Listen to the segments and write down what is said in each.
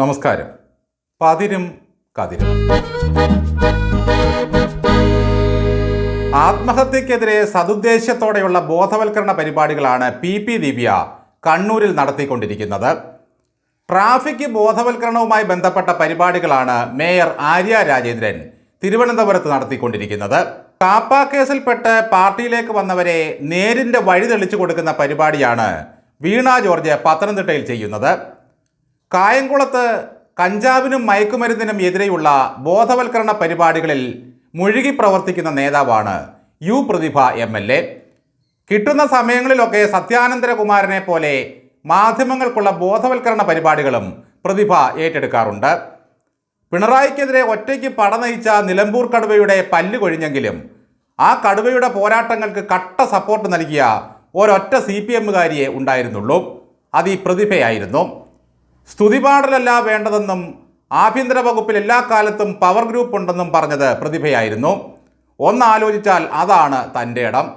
നമസ്കാരം. പതിരും കതിരും. ആത്മഹത്യക്കെതിരെ സതുദ്ദേശത്തോടെയുള്ള ബോധവൽക്കരണ പരിപാടികളാണ് പി പി ദിവ്യ കണ്ണൂരിൽ നടത്തിക്കൊണ്ടിരിക്കുന്നത്. ട്രാഫിക് ബോധവൽക്കരണവുമായി ബന്ധപ്പെട്ട പരിപാടികളാണ് മേയർ ആര്യ രാജേന്ദ്രൻ തിരുവനന്തപുരത്ത് നടത്തിക്കൊണ്ടിരിക്കുന്നത്. കാപ്പ കേസിൽപ്പെട്ട് പാർട്ടിയിലേക്ക് വന്നവരെ നേരിന്റെ വഴി തെളിച്ചു കൊടുക്കുന്ന പരിപാടിയാണ് വീണ ജോർജ് പത്തനംതിട്ടയിൽ ചെയ്യുന്നത്. കായംകുളത്ത് കഞ്ചാവിനും മയക്കുമരുന്നിനും എതിരെയുള്ള ബോധവൽക്കരണ പരിപാടികളിൽ മുഴുകി പ്രവർത്തിക്കുന്ന നേതാവാണ് U Prathibha M L A. കിട്ടുന്ന സമയങ്ങളിലൊക്കെ സത്യാനന്ദരകുമാരനെ പോലെ മാധ്യമങ്ങൾക്കുള്ള ബോധവൽക്കരണ പരിപാടികളും പ്രതിഭ ഏറ്റെടുക്കാറുണ്ട്. പിണറായിക്കെതിരെ ഒറ്റയ്ക്ക് പടനയിച്ച നിലമ്പൂർ കടുവയുടെ പല്ല് കൊഴിഞ്ഞെങ്കിലും ആ കടുവയുടെ പോരാട്ടങ്ങൾക്ക് കട്ട സപ്പോർട്ട് നൽകിയ ഒരൊറ്റ സി പി എമ്മുകാരിയെ ഉണ്ടായിരുന്നുള്ളൂ. അത് ഈ പ്രതിഭയായിരുന്നു. സ്തുതിപാടലല്ല വേണ്ടതെന്നും ആഭ്യന്തര വകുപ്പിൽ എല്ലാ കാലത്തും പവർ ഗ്രൂപ്പ് ഉണ്ടെന്നും പറഞ്ഞത് പ്രതിഭയായിരുന്നു. ഒന്നാലോചിച്ചാൽ അതാണ് തന്റെ ഇടം.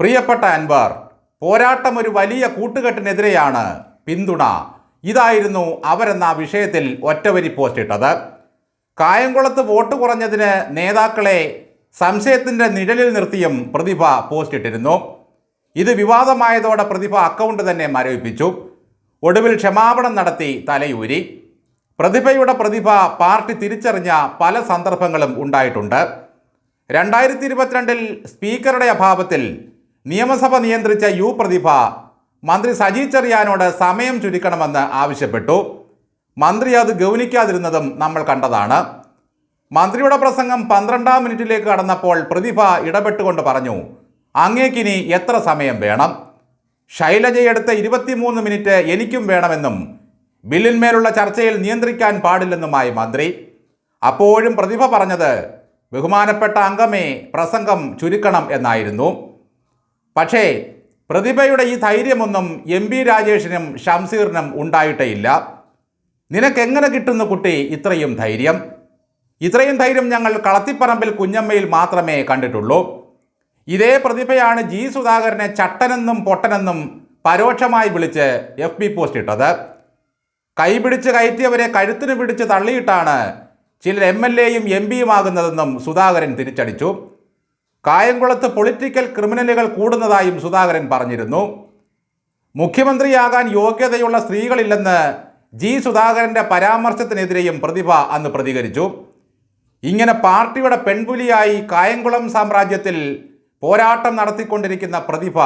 പ്രിയപ്പെട്ട അൻവർ പോരാട്ടം ഒരു വലിയ കൂട്ടുകെട്ടിനെതിരെയാണ് പിന്തുണ. ഇതായിരുന്നു അവരെന്ന വിഷയത്തിൽ ഒറ്റവരി പോസ്റ്റ് ഇട്ടത്. കായംകുളത്ത് വോട്ട് കുറഞ്ഞതിന് നേതാക്കളെ സംശയത്തിന്റെ നിഴലിൽ നിർത്തിയും പ്രതിഭ പോസ്റ്റ് ഇട്ടിരുന്നു. ഇത് വിവാദമായതോടെ പ്രതിഭ അക്കൗണ്ട് തന്നെ മരവിപ്പിച്ചു. ഒടുവിൽ ക്ഷമാപണം നടത്തി തലയൂരി. പ്രതിഭയുടെ പ്രതിഭ പാർട്ടി തിരിച്ചറിഞ്ഞ പല സന്ദർഭങ്ങളും ഉണ്ടായിട്ടുണ്ട്. രണ്ടായിരത്തി ഇരുപത്തിരണ്ടിൽ സ്പീക്കറുടെ അഭാവത്തിൽ നിയമസഭ നിയന്ത്രിച്ച യു പ്രതിഭ മന്ത്രി സജി ചെറിയാനോട് സമയം ചുരുക്കണമെന്ന് ആവശ്യപ്പെട്ടു. മന്ത്രി അത് ഗൗനിക്കാതിരുന്നതും നമ്മൾ കണ്ടതാണ്. മന്ത്രിയുടെ പ്രസംഗം പന്ത്രണ്ടാം മിനിറ്റിലേക്ക് കടന്നപ്പോൾ പ്രതിഭ ഇടപെട്ടുകൊണ്ട് പറഞ്ഞു അങ്ങേക്കിനി എത്ര സമയം വേണം? ശൈലജയെടുത്ത ഇരുപത്തിമൂന്ന് മിനിറ്റ് എനിക്കും വേണമെന്നും ബില്ലിന്മേലുള്ള ചർച്ചയിൽ നിയന്ത്രിക്കാൻ പാടില്ലെന്നുമായി മന്ത്രി. അപ്പോഴും പ്രതിഭ പറഞ്ഞത് ബഹുമാനപ്പെട്ട അംഗമേ പ്രസംഗം ചുരുക്കണം എന്നായിരുന്നു. പക്ഷേ പ്രതിഭയുടെ ഈ ധൈര്യമൊന്നും എം പി രാജേഷിനും ഷംസീറിനും ഉണ്ടായിട്ടേയില്ല. നിനക്കെങ്ങനെ കിട്ടുന്നു കുട്ടി ഇത്രയും ധൈര്യം? ഇത്രയും ധൈര്യം ഞങ്ങൾ കളത്തിപ്പറമ്പിൽ കുഞ്ഞമ്മയിൽ മാത്രമേ കണ്ടിട്ടുള്ളൂ. ഇതേ പ്രതിഭയാണ് ജി സുധാകരനെ ചട്ടനെന്നും പൊട്ടനെന്നും പരോക്ഷമായി വിളിച്ച് എഫ് ബി പോസ്റ്റ് ഇട്ടത്. കൈപിടിച്ച് കയറ്റിയവരെ കഴുത്തിന് പിടിച്ച് തള്ളിയിട്ടാണ് ചിലർ എം എൽ എയും എം പിയുമാകുന്നതെന്നും സുധാകരൻ തിരിച്ചടിച്ചു. കായംകുളത്ത് പൊളിറ്റിക്കൽ ക്രിമിനലുകൾ കൂടുന്നതായും സുധാകരൻ പറഞ്ഞിരുന്നു. മുഖ്യമന്ത്രിയാകാൻ യോഗ്യതയുള്ള സ്ത്രീകളില്ലെന്ന് ജി സുധാകരന്റെ പരാമർശത്തിനെതിരെയും പ്രതിഭ അന്ന് പ്രതികരിച്ചു. ഇങ്ങനെ പാർട്ടിയുടെ പെൺപുലിയായി കായംകുളം സാമ്രാജ്യത്തിൽ പോരാട്ടം നടത്തിക്കൊണ്ടിരിക്കുന്ന പ്രതിഭ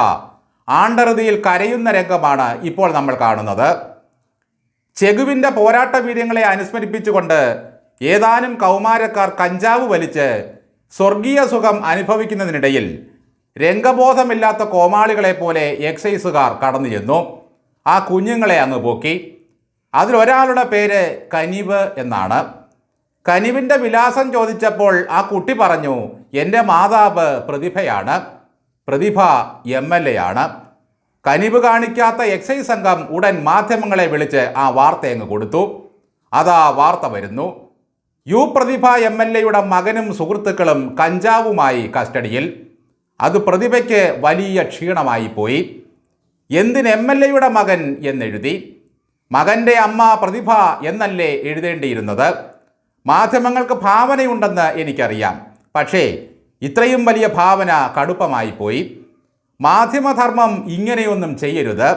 ആണ്ടറുതിയിൽ കരയുന്ന രംഗമാണ് ഇപ്പോൾ നമ്മൾ കാണുന്നത്. ചെഗുവിന്റെ പോരാട്ട വീര്യങ്ങളെ അനുസ്മരിപ്പിച്ചുകൊണ്ട് ഏതാനും കൗമാരക്കാർ കഞ്ചാവ് വലിച്ച് സ്വർഗീയ സുഖം അനുഭവിക്കുന്നതിനിടയിൽ രംഗബോധമില്ലാത്ത കോമാളികളെ പോലെ എക്സൈസുകാർ കടന്നു ചെന്നു. ആ കുഞ്ഞുങ്ങളെ അങ്ങ് പോക്കി. അതിലൊരാളുടെ പേര് കനിവ് എന്നാണ്. കനിവിന്റെ വിലാസം ചോദിച്ചപ്പോൾ ആ കുട്ടി പറഞ്ഞു എന്റെ മാതാവ് പ്രതിഭയാണ്. പ്രതിഭ എം എൽ എ ആണ്. കനിവ് കാണിക്കാത്ത എക്സൈസ് സംഘം ഉടൻ മാധ്യമങ്ങളെ വിളിച്ച് ആ വാർത്ത അങ്ങ് കൊടുത്തു. അതാ വാർത്ത വരുന്നു. യു പ്രതിഭ എം എൽ എയുടെ മകനും സുഹൃത്തുക്കളും കഞ്ചാവുമായി കസ്റ്റഡിയിൽ. അത് പ്രതിഭയ്ക്ക് വലിയ ക്ഷീണമായി പോയി. എന്തിന് എം എൽ എയുടെ മകൻ എന്നെഴുതി. മകന്റെ അമ്മ പ്രതിഭ എന്നല്ലേ എഴുതേണ്ടിയിരുന്നത്? മാധ്യമങ്ങൾക്ക് ഭാവനയുണ്ടെന്ന് എനിക്കറിയാം. പക്ഷേ ഇത്രയും വലിയ ഭാവന കടുപ്പമായി പോയി. മാധ്യമധർമ്മം ഇങ്ങനെയൊന്നും ചെയ്യരുത്.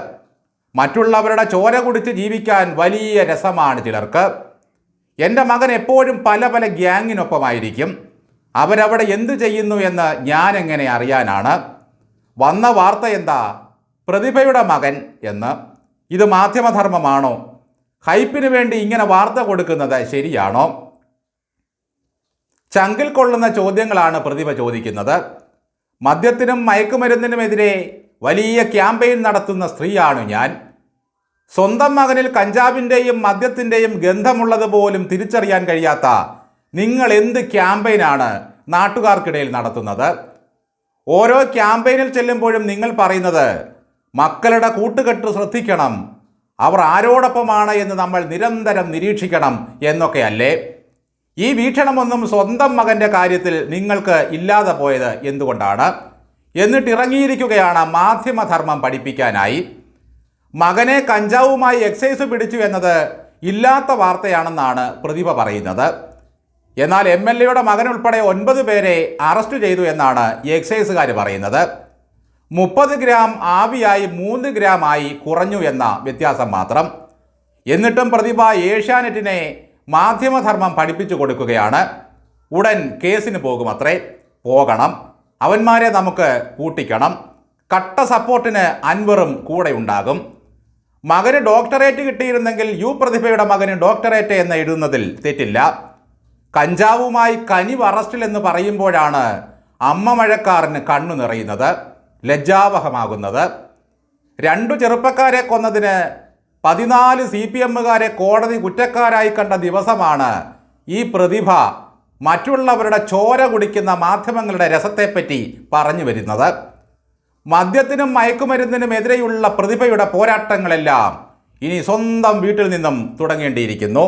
മറ്റുള്ളവരുടെ ചോര കുടിച്ച് ജീവിക്കാൻ വലിയ രസമാണ് ചിലർക്ക്. എന്റെ മകൻ എപ്പോഴും പല പല ഗ്യാങ്ങിനൊപ്പമായിരിക്കും. അവരവിടെ എന്തു ചെയ്യുന്നു എന്ന് ഞാൻ എങ്ങനെ അറിയാനാണ്? വന്ന വാർത്ത എന്താ? പ്രതിഭയുടെ മകൻ എന്ന്. ഇത് മാധ്യമധർമ്മമാണോ? ഹൈപ്പിന് വേണ്ടി ഇങ്ങനെ വാർത്ത കൊടുക്കുന്നത് ശരിയാണോ? ചങ്കിൽ കൊള്ളുന്ന ചോദ്യങ്ങളാണ് പ്രതിഭ ചോദിക്കുന്നത്. മദ്യത്തിനും മയക്കുമരുന്നിനുമെതിരെ വലിയ ക്യാമ്പയിൻ നടത്തുന്ന സ്ത്രീയാണ് ഞാൻ. സ്വന്തം മകനിൽ കഞ്ചാവിന്റെയും മദ്യത്തിന്റെയും ഗന്ധമുള്ളത് പോലും തിരിച്ചറിയാൻ കഴിയാത്ത നിങ്ങൾ എന്ത് ക്യാമ്പയിനാണ് നാട്ടുകാർക്കിടയിൽ നടത്തുന്നത്? ഓരോ ക്യാമ്പയിനിൽ ചെല്ലുമ്പോഴും നിങ്ങൾ പറയുന്നത് മക്കളുടെ കൂട്ടുകെട്ട് ശ്രദ്ധിക്കണം അവർ ആരോടൊപ്പമാണ് എന്ന് നമ്മൾ നിരന്തരം നിരീക്ഷിക്കണം എന്നൊക്കെയല്ലേ? ഈ വീക്ഷണമൊന്നും സ്വന്തം മകന്റെ കാര്യത്തിൽ നിങ്ങൾക്ക് ഇല്ലാതെ പോയത് എന്തുകൊണ്ടാണ്? എന്നിട്ട് ഇറങ്ങിയിരിക്കുകയാണ് മാധ്യമധർമ്മം പഠിപ്പിക്കാനായി. മകനെ കഞ്ചാവുമായി എക്സൈസ് പിടിച്ചു എന്നത് ഇല്ലാത്ത വാർത്തയാണെന്നാണ് പ്രതിഭ പറയുന്നത്. എന്നാൽ എം എൽ എയുടെ മകൻ ഉൾപ്പെടെ ഒൻപത് പേരെ അറസ്റ്റ് ചെയ്തു എന്നാണ് എക്സൈസുകാർ പറയുന്നത്. മുപ്പത് ഗ്രാം ആവിയായി മൂന്ന് ഗ്രാം ആയി കുറഞ്ഞു എന്ന വ്യത്യാസം മാത്രം. എന്നിട്ടും പ്രതിഭ ഏഷ്യാനെറ്റിനെ മാധ്യമധർമ്മം പഠിപ്പിച്ചു കൊടുക്കുകയാണ്. ഉടൻ കേസിന് പോകുമത്രേ. പോകണം. അവന്മാരെ നമുക്ക് കൂട്ടിക്കണം. കട്ട സപ്പോർട്ടിന് അൻവറും കൂടെ ഉണ്ടാകും. മകന് ഡോക്ടറേറ്റ് കിട്ടിയിരുന്നെങ്കിൽ യു പ്രതിഭയുടെ മകന് ഡോക്ടറേറ്റ് എന്ന് എഴുതുന്നതിൽ തെറ്റില്ല. കഞ്ചാവുമായി കനിവ് അറസ്റ്റിൽ എന്ന് പറയുമ്പോഴാണ് അമ്മ മഴക്കാരന് കണ്ണു നിറയുന്നത് ലജ്ജാവഹമാകുന്നത്. രണ്ടു ചെറുപ്പക്കാരെ കൊന്നതിന് പതിനാല് സി പി എമ്മുകാരെ കോടതി കുറ്റക്കാരായി കണ്ട ദിവസമാണ് ഈ പ്രതിഭ മറ്റുള്ളവരുടെ ചോര കുടിക്കുന്ന മാധ്യമങ്ങളുടെ രസത്തെപ്പറ്റി പറഞ്ഞു വരുന്നത്. മദ്യത്തിനും മയക്കുമരുന്നിനും എതിരെയുള്ള പ്രതിഭയുടെ പോരാട്ടങ്ങളെല്ലാം ഇനി സ്വന്തം വീട്ടിൽ നിന്നും തുടങ്ങേണ്ടിയിരിക്കുന്നു.